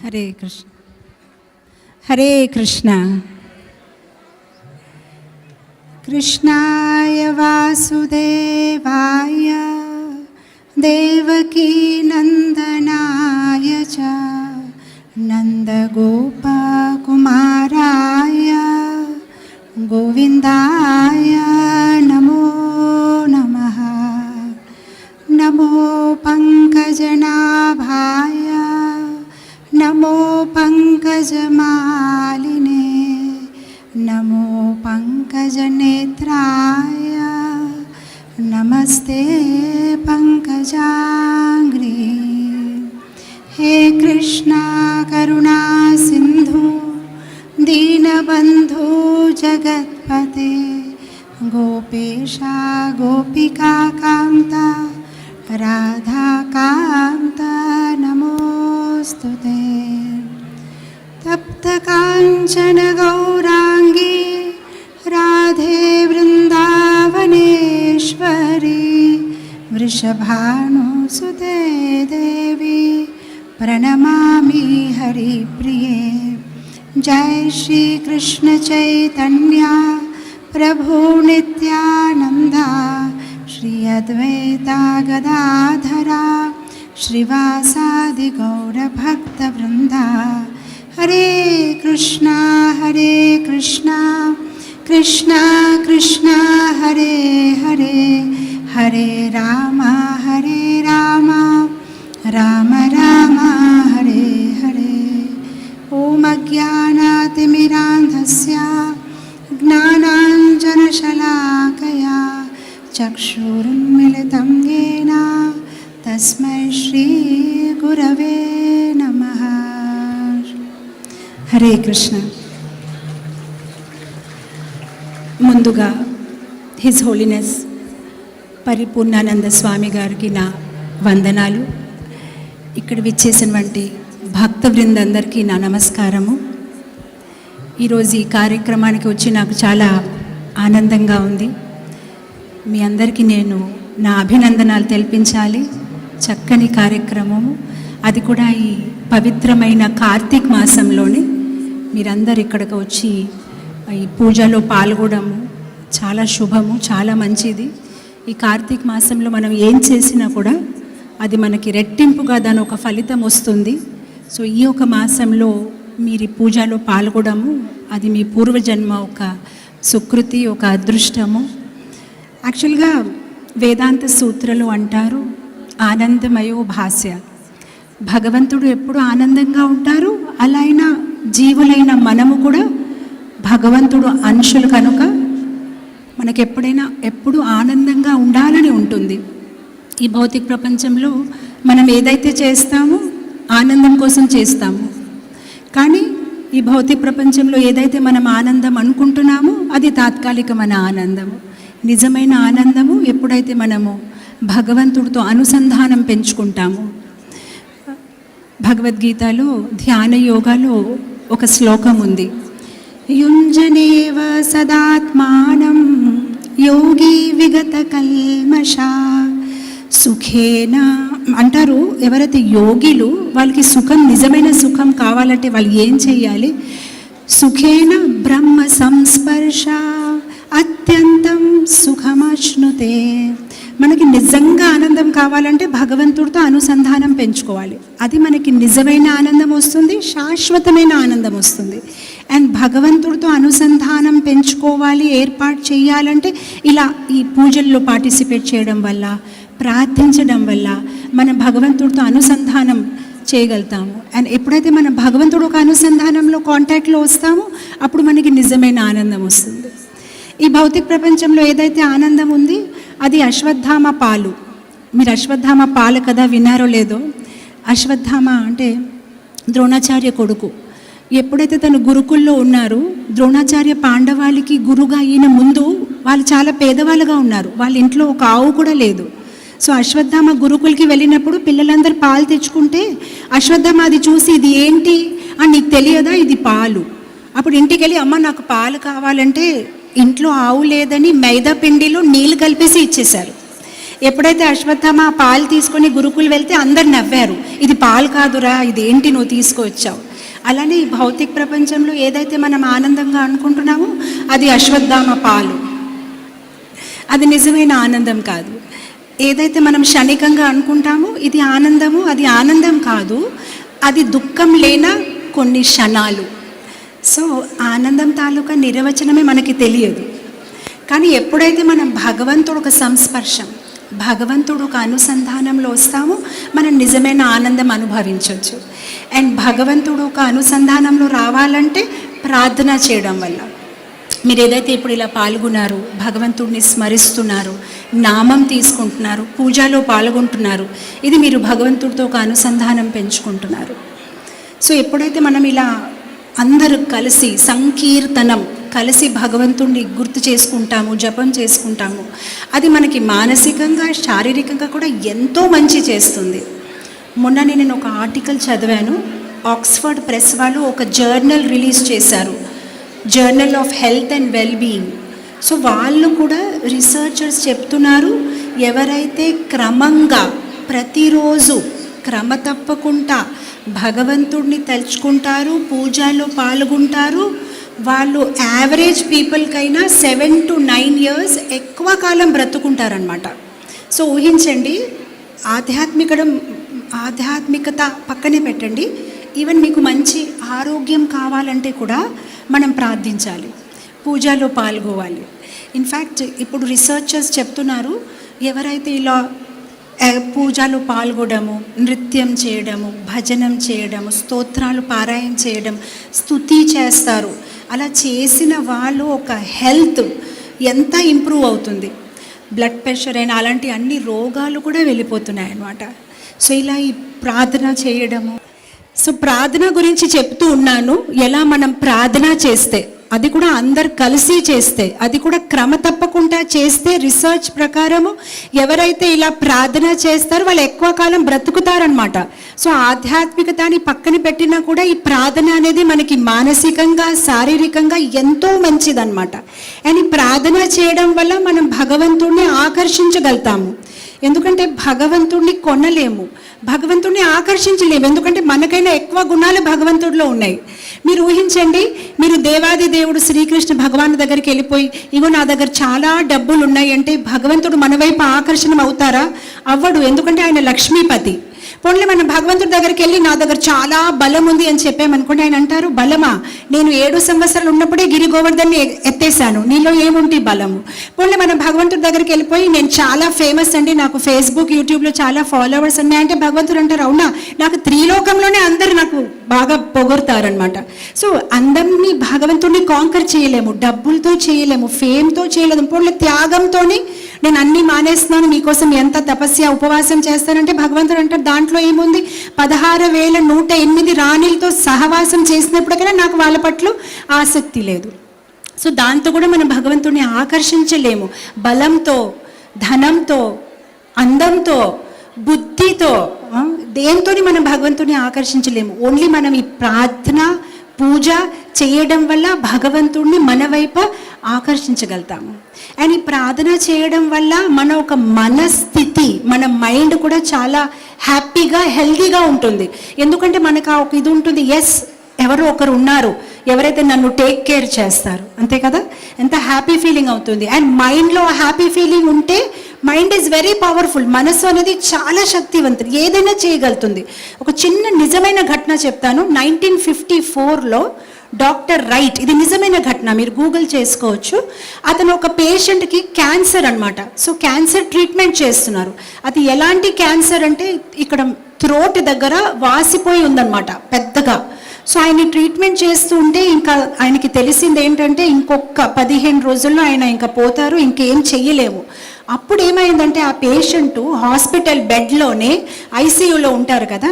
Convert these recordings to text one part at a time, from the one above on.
హరే కృష్ణ హరే కృష్ణ కృష్ణాయ వాసుదేవాయ దేవకీ నందనాయ చ నందగోపకుమారాయ గోవిందాయ నమో నమః नमो पङ्कजमालिने नमो पङ्कजनेत्राय नमस्ते पङ्कजाङ्घ्रि हे कृष्णा करुणा सिंधु दीनबंधु जगतपते, गोपेशा, गोपिका कांता राधा कांता नमोस्तुते ते। तप्तकाञ्चन गौराङ्गी राधे वृन्दावनेश्वरी वृषभानुसुते देवी प्रणमामि हरिप्रिये। जय श्रीकृष्णचैतन्या प्रभु नित्यानन्दा श्री अद्वैता गदाधरा श्रीवासादि गौरभक्तवृन्दा हरे कृष्णा हरे कृष्णा कृष्णा कृष्णा, हरे हरे हरे राम हरे राम राम राम, हरे हरे। ॐ अज्ञानातिमिरान्धस्य, ज्ञानाञ्जनशलाकया, चक्षुरुन्मिलितं तस्मै श्रीगुरवे। హరే కృష్ణ. ముందుగా హిజ్ హోలీనెస్ పరిపూర్ణానంద స్వామి గారికి నా వందనాలు. ఇక్కడ విచ్చేసినటువంటి భక్త బృందందరికీ నా నమస్కారము. ఈరోజు ఈ కార్యక్రమానికి వచ్చి నాకు చాలా ఆనందంగా ఉంది. మీ అందరికీ నేను నా అభినందనాలు తెలిపించాలి. చక్కని కార్యక్రమము. అది కూడా ఈ పవిత్రమైన కార్తీక్ మాసంలోనే మీరందరు ఇక్కడికి వచ్చి ఈ పూజలో పాల్గొనడము చాలా శుభము చాలా మంచిది. ఈ కార్తీక మాసంలో మనం ఏం చేసినా కూడా అది మనకి రెట్టింపుగా దాని ఒక ఫలితం వస్తుంది. సో ఈ ఒక మాసంలో మీరు ఈ పూజలో పాల్గొనడము అది మీ పూర్వజన్మ ఒక సుకృతి ఒక అదృష్టము. యాక్చువల్గా వేదాంత సూత్రలు అంటారు ఆనందమయో భాష్య భగవంతుడు ఎప్పుడు ఆనందంగా ఉంటారు అలా అయినా జీవులైన మనము కూడా భగవంతుడు అంశులు కనుక మనకు ఎప్పుడైనా ఎప్పుడు ఆనందంగా ఉండాలని ఉంటుంది. ఈ భౌతిక ప్రపంచంలో మనం ఏదైతే చేస్తామో ఆనందం కోసం చేస్తాము. కానీ ఈ భౌతిక ప్రపంచంలో ఏదైతే మనం ఆనందం అనుకుంటున్నామో అది తాత్కాలికమైన ఆనందము. నిజమైన ఆనందము ఎప్పుడైతే మనము భగవంతుడితో అనుసంధానం పెంచుకుంటాము. భగవద్గీతలో ధ్యాన యోగాలో ఒక శ్లోకం ఉంది. యుంజనేవ సదాత్మానం యోగి విగత కల్మష సుఖేన అంటారు. ఎవరైతే యోగిలు వాళ్ళకి సుఖం నిజమైన సుఖం కావాలంటే వాళ్ళు ఏం చేయాలి సుఖేన బ్రహ్మ సంస్పర్శ అత్యంతం సుఖమశ్నుతే మనకి నిజంగా ఆనందం కావాలంటే భగవంతుడితో అనుసంధానం పెంచుకోవాలి. అది మనకి నిజమైన ఆనందం వస్తుంది శాశ్వతమైన ఆనందం వస్తుంది. అండ్ భగవంతుడితో అనుసంధానం పెంచుకోవాలి ఏర్పాటు చేయాలంటే ఇలా ఈ పూజల్లో పార్టిసిపేట్ చేయడం వల్ల ప్రార్థించడం వల్ల మనం భగవంతుడితో అనుసంధానం చేయగలుగుతాము. అండ్ ఎప్పుడైతే మనం భగవంతుడు ఒక అనుసంధానంలో కాంటాక్ట్లో వస్తామో అప్పుడు మనకి నిజమైన ఆనందం వస్తుంది. ఈ భౌతిక ప్రపంచంలో ఏదైతే ఆనందం ఉంది అది అశ్వత్థామ పాలు. మీరు అశ్వత్థామ పాలు కదా విన్నారో లేదో అశ్వత్థామ అంటే ద్రోణాచార్య కొడుకు. ఎప్పుడైతే తను గురుకుల్లో ఉన్నారో ద్రోణాచార్య పాండవాళ్ళకి గురుగా అయిన ముందు వాళ్ళు చాలా పేదవాళ్ళుగా ఉన్నారు. వాళ్ళ ఇంట్లో ఒక ఆవు కూడా లేదు. సో అశ్వత్థామ గురుకులకి వెళ్ళినప్పుడు పిల్లలందరూ పాలు తెచ్చుకుంటే అశ్వత్థామ అది చూసి ఇది ఏంటి? అని నీకు తెలియదా? ఇది పాలు. అప్పుడు ఇంటికి వెళ్ళి అమ్మ నాకు పాలు కావాలంటే ఇంట్లో ఆవు లేదని మైదా పిండిలో నీళ్ళు కలిపేసి ఇచ్చేశారు. ఎప్పుడైతే అశ్వత్థామ ఆ పాలు తీసుకొని గురుకులు వెళ్తే అందరు నవ్వారు. ఇది పాలు కాదురా ఇది ఏంటి నువ్వు తీసుకువచ్చావు అలానే ఈ భౌతిక ప్రపంచంలో ఏదైతే మనం ఆనందంగా అనుకుంటున్నామో అది అశ్వత్థామ పాలు. అది నిజమైన ఆనందం కాదు. ఏదైతే మనం క్షణికంగా అనుకుంటామో ఇది ఆనందము అది ఆనందం కాదు. అది దుఃఖం లేన కొన్ని క్షణాలు. సో ఆనందం తాలూకా నిర్వచనమే మనకి తెలియదు. కానీ ఎప్పుడైతే మనం భగవంతుడు ఒక సంస్పర్శం భగవంతుడు ఒక అనుసంధానంలో వస్తామో మనం నిజమైన ఆనందం అనుభవించవచ్చు. అండ్ భగవంతుడు ఒక అనుసంధానంలో రావాలంటే ప్రార్థన చేయడం వల్ల. మీరు ఏదైతే ఇప్పుడు ఇలా పాల్గొన్నారు భగవంతుడిని స్మరిస్తున్నారు నామం తీసుకుంటున్నారు పూజలో పాల్గొంటున్నారు ఇది మీరు భగవంతుడితో ఒక అనుసంధానం పెంచుకుంటున్నారు. సో ఎప్పుడైతే మనం ఇలా అందరూ కలిసి సంకీర్తనం కలిసి భగవంతుణ్ణి గుర్తు చేసుకుంటాము జపం చేసుకుంటాము. అది మనకి మానసికంగా శారీరకంగా కూడా ఎంతో మంచి చేస్తుంది. మొన్న నేను ఒక ఆర్టికల్ చదివాను. ఆక్స్ఫర్డ్ ప్రెస్ వాళ్ళు ఒక జర్నల్ రిలీజ్ చేశారు. Journal of health and wellbeing. So వాళ్ళు కూడా రీసెర్చర్స్ చెప్తున్నారు ఎవరైతే క్రమంగా ప్రతిరోజు క్రమ తప్పకుండా భగవంతుడిని తలుచుకుంటారు పూజలో పాల్గొంటారు. వాళ్ళు యావరేజ్ పీపుల్కైనా సెవెన్ టు నైన్ ఇయర్స్ ఎక్కువ కాలం బ్రతుకుంటారనమాట సో ఊహించండి ఆధ్యాత్మికడం ఆధ్యాత్మికత పక్కనే పెట్టండి. ఈవెన్ మీకు మంచి ఆరోగ్యం కావాలంటే కూడా మనం ప్రార్థించాలి పూజలో పాల్గొవాలి. ఇన్ఫ్యాక్ట్ ఇప్పుడు రీసెర్చర్స్ చెప్తున్నారు ఎవరైతే ఇలా పూజలు పాల్గొనడము నృత్యం చేయడము భజనం చేయడము స్తోత్రాలు పారాయణ చేయడం స్తుతి చేస్తారు. అలా చేసిన వాళ్ళు ఒక హెల్త్ ఎంత ఇంప్రూవ్ అవుతుంది? బ్లడ్ ప్రెషర్ అయినా అలాంటి అన్ని రోగాలు కూడా వెళ్ళిపోతున్నాయి అన్నమాట సో ఇలా ఈ ప్రార్థన చేయడము. సో ప్రార్థన గురించి చెప్తూ ఉన్నాను. ఎలా మనం ప్రార్థన చేస్తే? అది కూడా అందరు కలిసి చేస్తే అది కూడా క్రమ తప్పకుండా చేస్తే రీసెర్చ్ ప్రకారము ఎవరైతే ఇలా ప్రార్థన చేస్తారో వాళ్ళు ఎక్కువ కాలం బ్రతుకుతారనమాట సో ఆధ్యాత్మికతని పక్కన పెట్టినా కూడా ఈ ప్రార్థన అనేది మనకి మానసికంగా శారీరకంగా ఎంతో మంచిదన్నమాట. అండ్ ఈ ప్రార్థన చేయడం వల్ల మనం భగవంతుడిని ఆకర్షించగలుగుతాము. ఎందుకంటే భగవంతుడిని కొనలేము. భగవంతుడిని ఆకర్షించలేము. ఎందుకంటే మనకైనా ఎక్కువ గుణాలు భగవంతుడిలో ఉన్నాయి. మీరు ఊహించండి మీరు దేవాది దేవుడు శ్రీకృష్ణ భగవాన్ దగ్గరికి వెళ్ళిపోయి ఇగో నా దగ్గర చాలా డబ్బులు ఉన్నాయి అంటే భగవంతుడు మన వైపు ఆకర్షణం అవుతారా అవ్వడు. ఎందుకంటే ఆయన లక్ష్మీపతి. పోన్లే మనం భగవంతుడి దగ్గరికి వెళ్ళి నా దగ్గర చాలా బలం ఉంది అని చెప్పామనుకోండి ఆయన అంటారు బలమా? నేను ఏడు సంవత్సరాలు ఉన్నప్పుడే గిరి గోవర్ధన్ని ఎత్తేసాను నీలో ఏముంటి బలము? పోన్లే మనం భగవంతుడి దగ్గరికి వెళ్ళిపోయి నేను చాలా ఫేమస్ అండి. నాకు ఫేస్బుక్ యూట్యూబ్లో చాలా ఫాలోవర్స్ ఉన్నాయంటే భగవంతుడు అంటారు అవునా? నాకు త్రిలోకంలోనే అందరు నాకు బాగా పొగొడతారనమాట సో అందరినీ భగవంతుడిని కాంకర్ చేయలేము. డబ్బులతో చేయలేము ఫేమ్తో చేయలేము. పోన్లే త్యాగంతోని నేను అన్ని మానేస్తున్నాను మీకోసం ఎంత తపస్య ఉపవాసం చేస్తానంటే భగవంతుడు అంటారు దాంట్లో ఏముంది? పదహారు వేల నూట ఎనిమిది రాణిలతో సహవాసం చేసినప్పటికైనా నాకు వాళ్ళ పట్ల ఆసక్తి లేదు. సో దాంతో కూడా మనం భగవంతుడిని ఆకర్షించలేము. బలంతో ధనంతో అందంతో బుద్ధితో దేంతో మనం భగవంతుని ఆకర్షించలేము. ఓన్లీ మనం ఈ ప్రార్థన పూజ చేయడం వల్ల భగవంతుడిని మన వైపు ఆకర్షించగలుగుతాము. అండ్ ఈ ప్రార్థన చేయడం వల్ల మన ఒక మనస్థితి మన మైండ్ కూడా చాలా హ్యాపీగా హెల్దీగా ఉంటుంది. ఎందుకంటే మనకు ఆ ఒక ఇది ఉంటుంది ఎస్ ఎవరో ఒకరు ఉన్నారు. ఎవరైతే నన్ను టేక్ కేర్ చేస్తారు అంతే కదా? ఎంత హ్యాపీ ఫీలింగ్ అవుతుంది. అండ్ మైండ్లో హ్యాపీ ఫీలింగ్ ఉంటే మైండ్ ఈజ్ వెరీ పవర్ఫుల్ మనసు అనేది చాలా శక్తివంతుడు. ఏదైనా చేయగలుగుతుంది. ఒక చిన్న నిజమైన ఘటన చెప్తాను. నైన్టీన్ ఫిఫ్టీ ఫోర్లో డాక్టర్ రైట్. ఇది నిజమైన ఘటన. మీరు గూగుల్ చేసుకోవచ్చు. అతను ఒక పేషెంట్కి క్యాన్సర్ అనమాట సో క్యాన్సర్ ట్రీట్మెంట్ చేస్తున్నారు. అది ఎలాంటి క్యాన్సర్ అంటే ఇక్కడ థ్రోట్ దగ్గర వాసిపోయి ఉందన్నమాట పెద్దగా. సో ఆయన ట్రీట్మెంట్ చేస్తూ ఉంటే ఇంకా ఆయనకి తెలిసింది ఏంటంటే ఇంకొక పదిహేను రోజుల్లో ఆయన ఇంకా పోతారు. ఇంకేం చెయ్యలేము. అప్పుడు ఏమైందంటే ఆ పేషెంట్ హాస్పిటల్ బెడ్లోనే ఐసీయూలో ఉంటారు కదా.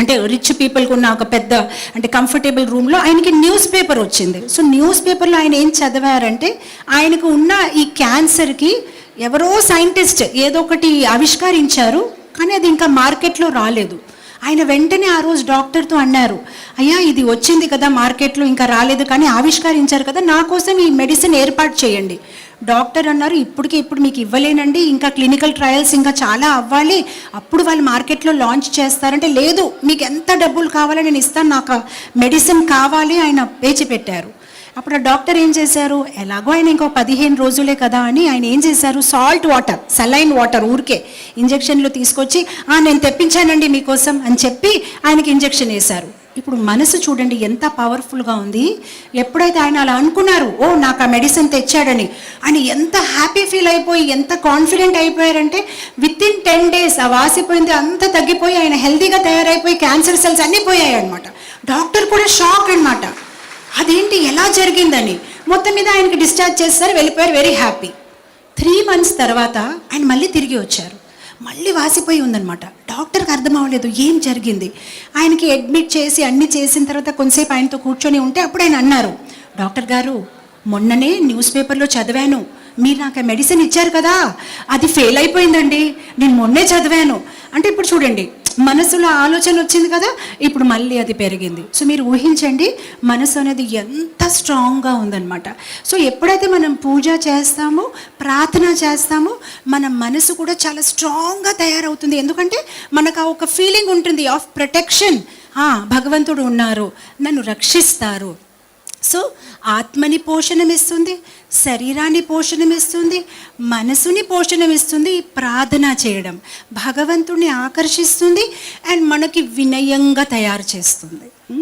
అంటే రిచ్ పీపుల్కి ఉన్న ఒక పెద్ద అంటే కంఫర్టబుల్ రూమ్లో ఆయనకి న్యూస్ పేపర్ వచ్చింది. సో న్యూస్ పేపర్లో ఆయన ఏం చదివారంటే ఆయనకు ఉన్న ఈ క్యాన్సర్కి ఎవరో సైంటిస్ట్ ఏదో ఒకటి ఆవిష్కరించారు కానీ అది ఇంకా మార్కెట్లో రాలేదు. ఆయన వెంటనే ఆ రోజు డాక్టర్తో అన్నారు అయ్యా ఇది వచ్చింది కదా మార్కెట్లో ఇంకా రాలేదు కానీ ఆవిష్కరించారు కదా నా కోసం ఈ మెడిసిన్ ఏర్పాటు చేయండి. డాక్టర్ అన్నారు ఇప్పటికి ఇప్పుడు మీకు ఇవ్వలేనండి ఇంకా క్లినికల్ ట్రయల్స్ ఇంకా చాలా అవ్వాలి అప్పుడు వాళ్ళు మార్కెట్లో లాంచ్ చేస్తారంటే లేదు మీకు ఎంత డబ్బులు కావాలో నేను ఇస్తాను నాకు మెడిసిన్ కావాలి ఆయన పేచి పెట్టారు. అప్పుడు ఆ డాక్టర్ ఏం చేశారు ఎలాగో ఆయన ఇంకో పదిహేను రోజులే కదా అని ఆయన ఏం చేశారు సాల్ట్ వాటర్ సలైన్ వాటర్ ఊరికే ఇంజెక్షన్లు తీసుకొచ్చి నేను తెప్పించానండి మీకోసం అని చెప్పి ఆయనకి ఇంజెక్షన్ వేశారు. ఇప్పుడు మనసు చూడండి ఎంత పవర్ఫుల్గా ఉంది. ఎప్పుడైతే ఆయన అలా అనుకున్నారు ఓ నాకు ఆ మెడిసిన్ తెచ్చాడని ఆయన ఎంత హ్యాపీ ఫీల్ అయిపోయి ఎంత కాన్ఫిడెంట్ అయిపోయారంటే విత్ ఇన్ టెన్ డేస్ ఆ వాసిపోయింది అంతా తగ్గిపోయి ఆయన హెల్తీగా తయారైపోయి క్యాన్సర్ సెల్స్ అన్నీ పోయాయి అనమాట డాక్టర్ కూడా షాక్ అనమాట అదేంటి ఎలా జరిగిందని. మొత్తం మీద ఆయనకి డిశ్చార్జ్ చేస్తారు వెళ్ళిపోయారు వెరీ హ్యాపీ త్రీ మంత్స్ తర్వాత ఆయన మళ్ళీ తిరిగి వచ్చారు. మళ్ళీ వాసిపోయి ఉందన్నమాట. డాక్టర్కి అర్థం అవ్వలేదు. ఏం జరిగింది? ఆయనకి అడ్మిట్ చేసి అన్ని చేసిన తర్వాత కొంతసేపు ఆయనతో కూర్చొని ఉంటే అప్పుడు ఆయన అన్నారు. డాక్టర్ గారు మొన్ననే న్యూస్ పేపర్లో చదివాను. మీరు నాకు ఆ మెడిసిన్ ఇచ్చారు కదా అది ఫెయిల్ అయిపోయిందండి. నేను మొన్నే చదివాను. అంటే ఇప్పుడు చూడండి మనసులో ఆలోచన వచ్చింది కదా ఇప్పుడు మళ్ళీ అది పెరిగింది. సో మీరు ఊహించండి మనసు అనేది ఎంత స్ట్రాంగ్గా ఉందన్నమాట. సో ఎప్పుడైతే మనం పూజ చేస్తామో ప్రార్థన చేస్తామో మన మనసు కూడా చాలా స్ట్రాంగ్గా తయారవుతుంది. ఎందుకంటే మనకు ఆ ఒక ఫీలింగ్ ఉంటుంది ఆఫ్ ప్రొటెక్షన్ భగవంతుడు ఉన్నారు నన్ను రక్షిస్తారు. సో ఆత్మని పోషణమిస్తుంది శరీరాన్ని పోషణమిస్తుంది మనసుని పోషణమిస్తుంది ప్రార్థన చేయడం. భగవంతుణ్ణి ఆకర్షిస్తుంది అండ్ మనకి వినయంగా తయారు చేస్తుంది.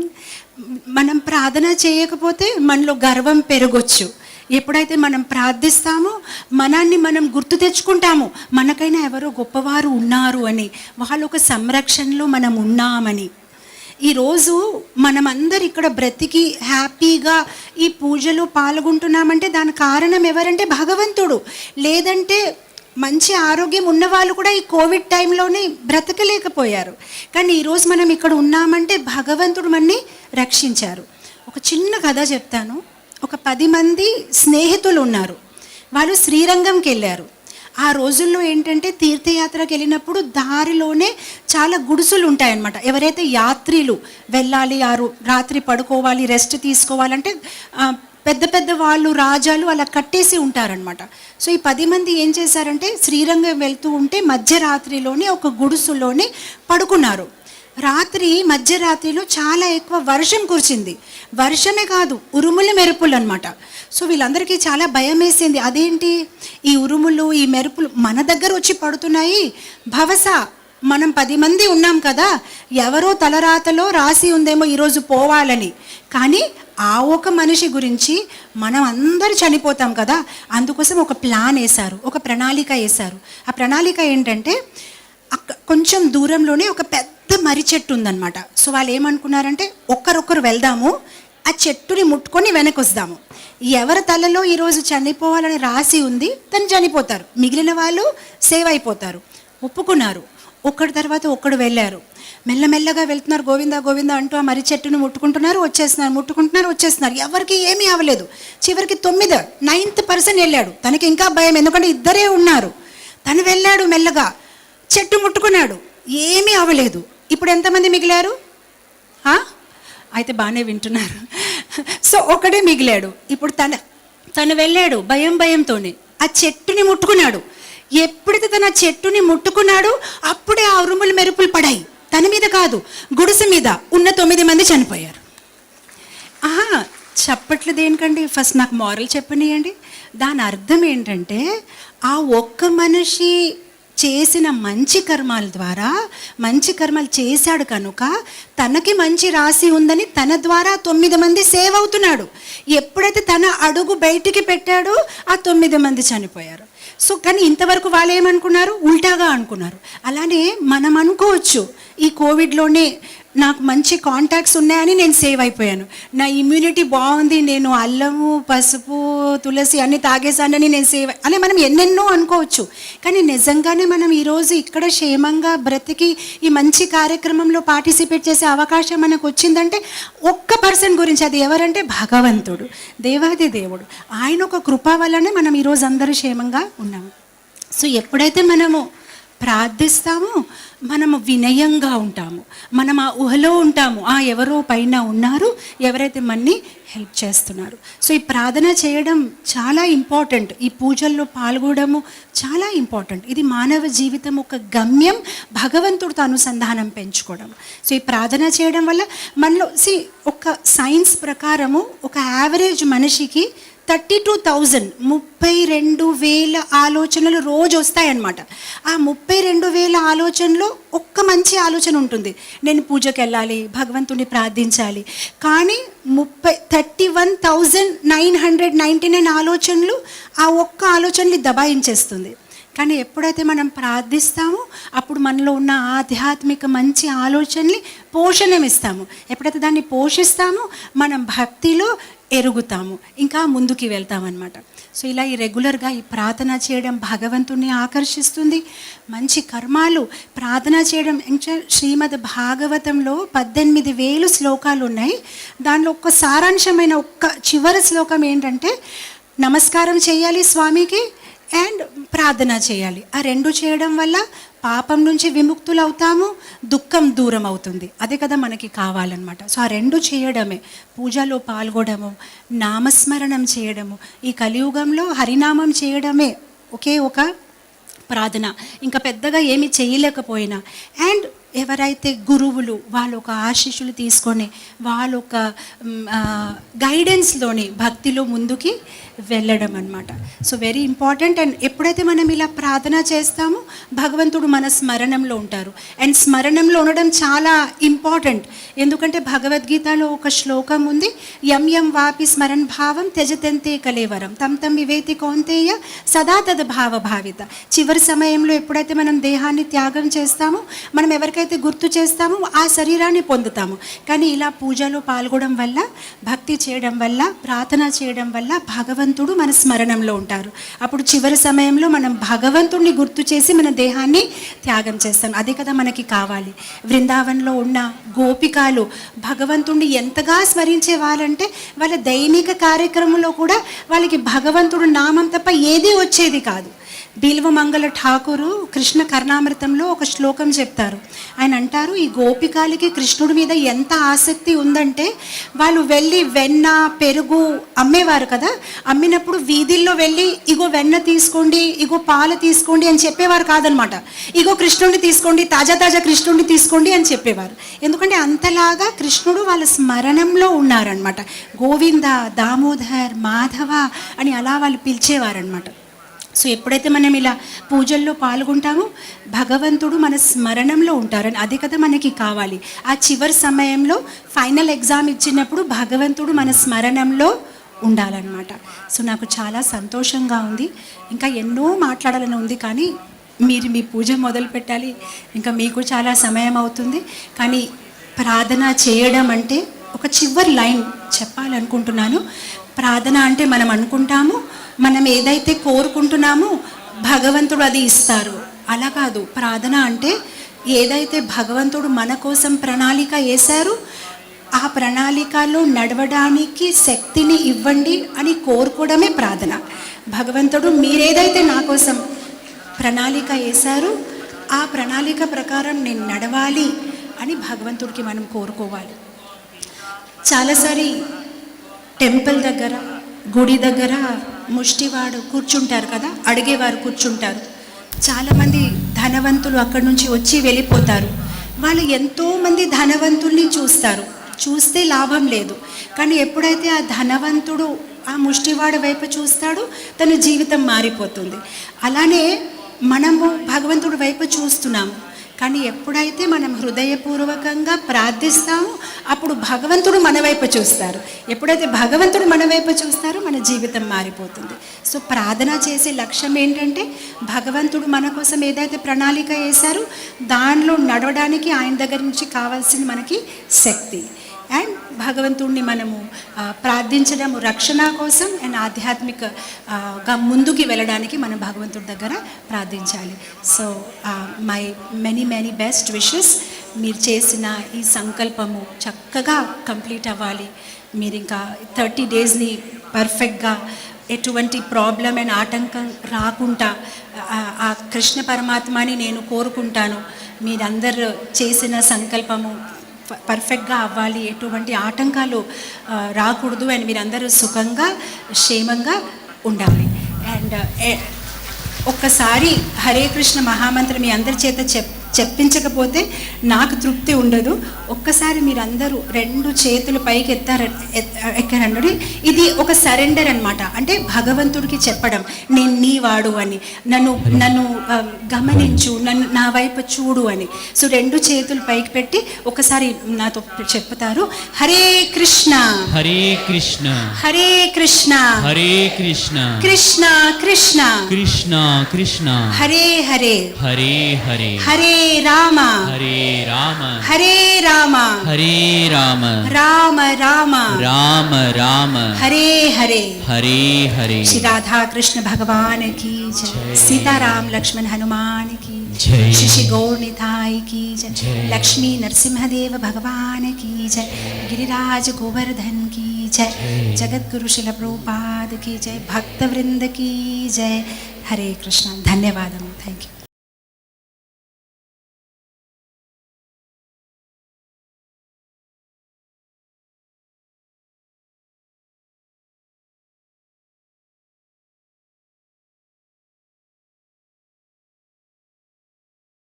మనం ప్రార్థన చేయకపోతే మనలో గర్వం పెరగొచ్చు. ఎప్పుడైతే మనం ప్రార్థిస్తామో మనాన్ని మనం గుర్తు తెచ్చుకుంటామో. మనకైనా ఎవరో గొప్పవారు ఉన్నారు అని వాళ్ళొక సంరక్షణలో మనం ఉన్నామని. ఈరోజు మనమందరు ఇక్కడ బ్రతికి హ్యాపీగా ఈ పూజలో పాల్గొంటున్నామంటే దాని కారణం ఎవరంటే భగవంతుడు. లేదంటే మంచి ఆరోగ్యం ఉన్నవాళ్ళు కూడా ఈ కోవిడ్ టైంలోనే బ్రతకలేకపోయారు. కానీ ఈరోజు మనం ఇక్కడ ఉన్నామంటే భగవంతుడు మనని రక్షించారు. ఒక చిన్న కథ చెప్తాను. ఒక పది మంది స్నేహితులు ఉన్నారు. వాళ్ళు శ్రీరంగంకి వెళ్ళారు. ఆ రోజుల్లో ఏంటంటే తీర్థయాత్రకు వెళ్ళినప్పుడు దారిలోనే చాలా గుడుసులు ఉంటాయన్నమాట ఎవరైతే యాత్రిలు వెళ్ళాలి ఆ రాత్రి పడుకోవాలి రెస్ట్ తీసుకోవాలంటే పెద్ద పెద్ద వాళ్ళు రాజాలు అలా కట్టేసి ఉంటారనమాట సో ఈ పది మంది ఏం చేశారంటే శ్రీరంగం వెళ్తూ ఉంటే మధ్యరాత్రిలోనే ఒక గుడుసులోనే పడుకున్నారు. రాత్రి మధ్యరాత్రిలో చాలా ఎక్కువ వర్షం కురిచింది వర్షమే కాదు ఉరుములు మెరుపులు అనమాట సో వీళ్ళందరికీ చాలా భయం వేసింది అదేంటి? ఈ ఉరుములు ఈ మెరుపులు మన దగ్గర వచ్చి పడుతున్నాయి. భవస మనం పది మంది ఉన్నాం కదా. ఎవరో తలరాతలో రాసి ఉందేమో ఈరోజు పోవాలని. కానీ ఆ ఒక మనిషి గురించి మనం అందరు చనిపోతాం కదా. అందుకోసం ఒక ప్లాన్ వేశారు. ఒక ప్రణాళిక వేశారు. ఆ ప్రణాళిక ఏంటంటే అక్క కొంచెం దూరంలోనే ఒక పెద్ద మర్రి చెట్టు ఉందన్నమాట. సో వాళ్ళు ఏమనుకున్నారంటే ఒక్కరొక్కరు వెళ్దాము ఆ చెట్టుని ముట్టుకొని వెనక్కి వస్తాము ఎవరి తలలో ఈరోజు చనిపోవాలని రాసి ఉంది తను చనిపోతారు. మిగిలిన వాళ్ళు సేవ్ అయిపోతారు. ఒప్పుకున్నారు. ఒక్కడి తర్వాత ఒక్కడు వెళ్ళారు. మెల్లమెల్లగా వెళ్తున్నారు గోవింద గోవింద అంటూ ఆ మర్రి చెట్టును ముట్టుకుంటున్నారు వచ్చేస్తున్నారు ముట్టుకుంటున్నారు వచ్చేస్తున్నారు. ఎవరికి ఏమీ అవ్వలేదు. చివరికి తొమ్మిది నైన్త్ పర్సన్ వెళ్ళాడు. తనకి ఇంకా భయం ఎందుకంటే ఇద్దరే ఉన్నారు. తను వెళ్ళాడు మెల్లగా. చెట్టు ముట్టుకున్నాడు. ఏమీ అవ్వలేదు. ఇప్పుడు ఎంతమంది మిగిలారు? ఆ? అయితే బాగానే వింటున్నారు. సో ఒకడే మిగిలాడు. ఇప్పుడు తన తను వెళ్ళాడు భయం భయంతోనే. ఆ చెట్టుని ముట్టుకున్నాడు. ఎప్పుడైతే తన చెట్టుని ముట్టుకున్నాడు అప్పుడే ఆ ఉరుములు మెరుపులు పడాయి. తన మీద కాదు గుడిసె మీద ఉన్న తొమ్మిది మంది చనిపోయారు. ఆహా చప్పట్లు దేనికండి? ఫస్ట్ నాకు మారల్ చెప్పనియండి. దాని అర్థం ఏంటంటే ఆ ఒక్క మనిషి చేసిన మంచి కర్మాల ద్వారా మంచి కర్మలు చేశాడు కనుక తనకి మంచి రాసి ఉందని తన ద్వారా తొమ్మిది మంది సేవ్ అవుతున్నాడు. ఎప్పుడైతే తన అడుగు బయటికి పెట్టాడో ఆ తొమ్మిది మంది చనిపోయారు. సో కానీ ఇంతవరకు వాళ్ళు ఏమనుకున్నారు? ఉల్టాగా అనుకున్నారు. అలానే మనం అనుకోవచ్చు ఈ కోవిడ్లోనే నాకు మంచి కాంటాక్ట్స్ ఉన్నాయని నేను సేవ్ అయిపోయాను. నా ఇమ్యూనిటీ బాగుంది నేను అల్లము పసుపు తులసి అన్ని తాగేసానని నేను సేవ్ అనే మనం ఎన్నెన్నో అనుకోవచ్చు. కానీ నిజంగానే మనం ఈరోజు ఇక్కడ క్షేమంగా బ్రతికి ఈ మంచి కార్యక్రమంలో పార్టిసిపేట్ చేసే అవకాశం మనకు వచ్చిందంటే ఒక్క పర్సన్ గురించి అది ఎవరంటే భగవంతుడు దేవాది దేవుడు. ఆయన ఒక కృప వల్లనే మనం ఈరోజు అందరూ క్షేమంగా ఉన్నాము. సో ఎప్పుడైతే మనము ప్రార్థిస్తాము. మనము వినయంగా ఉంటాము. మనం ఆ ఊహలో ఉంటాము. ఆ ఎవరో పైన ఉన్నారు. ఎవరైతే మన్ని హెల్ప్ చేస్తున్నారు. సో ఈ ప్రార్థన చేయడం చాలా ఇంపార్టెంట్. ఈ పూజల్లో పాల్గొనడము చాలా ఇంపార్టెంట్. ఇది మానవ జీవితం ఒక గమ్యం భగవంతుడితో అనుసంధానం పెంచుకోవడం. సో ఈ ప్రార్థన చేయడం వల్ల మనలో సి ఒక సైన్స్ ప్రకారము ఒక యావరేజ్ మనిషికి థర్టీ టూ థౌజండ్ ముప్పై రెండు వేల ఆలోచనలు రోజు వస్తాయన్నమాట. ఆ ముప్పై రెండు వేల ఆలోచనలో ఒక్క మంచి ఆలోచన ఉంటుంది. నేను పూజకి వెళ్ళాలి భగవంతుని ప్రార్థించాలి. కానీ ముప్పై thirty one thousand nine hundred ninety nine ఆలోచనలు ఆ ఒక్క ఆలోచనని దబాయించేస్తుంది. కానీ ఎప్పుడైతే మనం ప్రార్థిస్తామో అప్పుడు మనలో ఉన్న ఆధ్యాత్మిక మంచి ఆలోచనని పోషణమిస్తాము. ఎప్పుడైతే దాన్ని పోషిస్తామో మనం భక్తిలో ఎరుగుతాము. ఇంకా ముందుకి వెళ్తామన్నమాట. సో ఇలా ఈ రెగ్యులర్గా ఈ ప్రార్థన చేయడం భగవంతుణ్ణి ఆకర్షిస్తుంది. మంచి కర్మాలు ప్రార్థన చేయడం ఇంకా శ్రీమద్ భాగవతంలో పద్దెనిమిది వేలు శ్లోకాలు ఉన్నాయి. దానిలో ఒక్క సారాంశమైన ఒక్క చివరి శ్లోకం ఏంటంటే నమస్కారం చేయాలి స్వామికి అండ్ ప్రార్థన చేయాలి. ఆ రెండు చేయడం వల్ల పాపం నుంచి విముక్తులు అవుతాము దుఃఖం దూరం అవుతుంది అదే కదా మనకి కావాలన్నమాట. సో ఆ రెండు చేయడమే. పూజలో పాల్గొనడము నామస్మరణం చేయడము ఈ కలియుగంలో హరినామం చేయడమే ఒకే ఒక ప్రార్థన. ఇంకా పెద్దగా ఏమి చేయలేకపోయినా. అండ్ ఎవరైతే గురువులు వాళ్ళ ఒక ఆశీస్సులు తీసుకొని వాళ్ళు ఒక గైడెన్స్లోని భక్తిలో ముందుకి వెళ్ళడం అనమాట సో వెరీ ఇంపార్టెంట్ అండ్ ఎప్పుడైతే మనం ఇలా ప్రార్థన చేస్తామో భగవంతుడు మన స్మరణంలో ఉంటారు. అండ్ స్మరణంలో ఉండడం చాలా ఇంపార్టెంట్ ఎందుకంటే భగవద్గీతలో ఒక శ్లోకం ఉంది యం యం వాపి స్మరణ భావం త్యజతంతే కలేవరం తమ్ తమ్ వివేతి కౌంతేయ సదా తద భావ భావిత. చివరి సమయంలో ఎప్పుడైతే మనం దేహాన్ని త్యాగం చేస్తామో మనం ఎవరికైతే గుర్తు చేస్తామో ఆ శరీరాన్ని పొందుతాము. కానీ ఇలా పూజలో పాల్గొనడం వల్ల భక్తి చేయడం వల్ల ప్రార్థన చేయడం వల్ల భగవంతుడు మన స్మరణంలో ఉంటారు. అప్పుడు చివరి సమయంలో మనం భగవంతుడిని గుర్తు చేసి మన దేహాన్ని త్యాగం చేస్తాం. అదే కదా మనకి కావాలి. బృందావనంలో ఉన్న గోపికాలు భగవంతుడిని ఎంతగా స్మరించే వాళ్ళంటే వాళ్ళ దైనిక కార్యక్రమంలో కూడా వాళ్ళకి భగవంతుడు నామం తప్ప ఏదీ వచ్చేది కాదు. బిల్వమంగళ ఠాకూరు కృష్ణ కర్ణామృతంలో ఒక శ్లోకం చెప్తారు. ఆయన అంటారు ఈ గోపికాలకి కృష్ణుడి మీద ఎంత ఆసక్తి ఉందంటే వాళ్ళు వెళ్ళి వెన్న పెరుగు అమ్మేవారు కదా అమ్మినప్పుడు వీధుల్లో వెళ్ళి ఇగో వెన్న తీసుకోండి ఇగో పాలు తీసుకోండి అని చెప్పేవారు కాదనమాట. ఇగో కృష్ణుడిని తీసుకోండి తాజా తాజా కృష్ణుడిని తీసుకోండి అని చెప్పేవారు. ఎందుకంటే అంతలాగా కృష్ణుడు వాళ్ళ స్మరణంలో ఉన్నారనమాట. గోవింద దామోదర్ మాధవ అని అలా వాళ్ళు పిలిచేవారనమాట. సో ఎప్పుడైతే మనం ఇలా పూజల్లో పాల్గొంటామో భగవంతుడు మన స్మరణంలో ఉంటారని అది కదా మనకి కావాలి. ఆ చివరి సమయంలో ఫైనల్ ఎగ్జామ్ ఇచ్చినప్పుడు భగవంతుడు మన స్మరణంలో ఉండాలన్నమాట. సో నాకు చాలా సంతోషంగా ఉంది. ఇంకా ఎన్నో మాట్లాడాలని ఉంది కానీ మీరు మీ పూజ మొదలు పెట్టాలి. ఇంకా మీకు చాలా సమయం అవుతుంది. కానీ ప్రార్థన చేయడం అంటే ఒక చివరి లైన్ చెప్పాలనుకుంటున్నాను. ప్రార్థన అంటే మనం అనుకుంటాము మనం ఏదైతే కోరుకుంటున్నామో భగవంతుడు అది ఇస్తారు. అలా కాదు. ప్రార్థన అంటే ఏదైతే భగవంతుడు మన కోసం ప్రణాళిక వేశారు ఆ ప్రణాళికలో నడవడానికి శక్తిని ఇవ్వండి అని కోరుకోవడమే ప్రార్థన. భగవంతుడు మీరేదైతే నా కోసం ప్రణాళిక వేశారు ఆ ప్రణాళిక ప్రకారం నేను నడవాలి అని భగవంతుడికి మనం కోరుకోవాలి. చాలాసారి టెంపుల్ దగ్గర గుడి దగ్గర ముష్టివాడు కూర్చుంటారు కదా అడిగేవారు కూర్చుంటారు. చాలామంది ధనవంతులు అక్కడి నుంచి వచ్చి వెళ్ళిపోతారు. వాళ్ళు ఎంతోమంది ధనవంతుల్ని చూస్తారు. చూస్తే లాభం లేదు. కానీ ఎప్పుడైతే ఆ ధనవంతుడు ఆ ముష్టివాడి వైపు చూస్తాడో తన జీవితం మారిపోతుంది. అలానే మనము భగవంతుడి వైపు చూస్తున్నాము. కానీ ఎప్పుడైతే మనం హృదయపూర్వకంగా ప్రార్థిస్తామో అప్పుడు భగవంతుడు మన వైపు చూస్తారు. ఎప్పుడైతే భగవంతుడు మన వైపు చూస్తారో మన జీవితం మారిపోతుంది. సో ప్రార్థన చేసే లక్ష్యం ఏంటంటే భగవంతుడు మన కోసం ఏదైతే ప్రణాళిక వేశారో దానిలో నడవడానికి ఆయన దగ్గర నుంచి కావాల్సింది మనకి శక్తి. అండ్ భగవంతుణ్ణి మనము ప్రార్థించడము ప్రార్థించడం రక్షణ కోసం అండ్ ఆధ్యాత్మిక ముందుకి వెళ్ళడానికి మనం భగవంతుడి దగ్గర ప్రార్థించాలి. So my many many best wishes మీరు చేసిన ఈ సంకల్పము చక్కగా కంప్లీట్ అవ్వాలి. మీరు ఇంకా థర్టీ డేస్ని పర్ఫెక్ట్గా ఎటువంటి ప్రాబ్లం అండ్ ఆటంకం రాకుండా ఆ- కృష్ణ పరమాత్మని నేను కోరుకుంటాను. మీరందరూ చేసిన సంకల్పము పర్ఫెక్ట్గా అవ్వాలి ఎటువంటి ఆటంకాలు రాకూడదు అండ్ మీరందరూ సుఖంగా క్షేమంగా ఉండాలి. అండ్ ఒక్కసారి హరే కృష్ణ మహామంత్రం మీ అందరి చేత చెప్ చెప్పించకపోతే నాకు తృప్తి ఉండదు. ఒక్కసారి మీరందరూ రెండు చేతులు పైకి ఎత్తార ఎత్- ఎక్కారండి ఇది ఒక సరెండర్ అన్నమాట. అంటే భగవంతుడికి చెప్పడం నేను నీ వాడు అని. నన్ను నన్ను గమనించు నన్ను నా వైపు చూడు అని. సో రెండు చేతులు పైకి పెట్టి ఒకసారి నాతో చెప్తారు హరే కృష్ణ. హరే కృష్ణ. హరే కృష్ణ. హరే కృష్ణ. కృష్ణ కృష్ణ. కృష్ణ కృష్ణ. హరే హరే. హరే హరే. హరే राम। हरे राम। हरे राम। हरे राम। राम राम। राम राम। हरे हरे। हरे हरे। श्री राधा कृष्ण भगवान की जय। सीता राम लक्ष्मण हनुमान की शिशि श्री गौर निधाय की जय। लक्ष्मी नरसिंह देव भगवान की जय। गिरिराज गोवर्धन की जय। जगत गुरु शिल प्रभुपाद की जय। भक्त वृंद की जय। हरे कृष्णा। धन्यवाद थैंक यू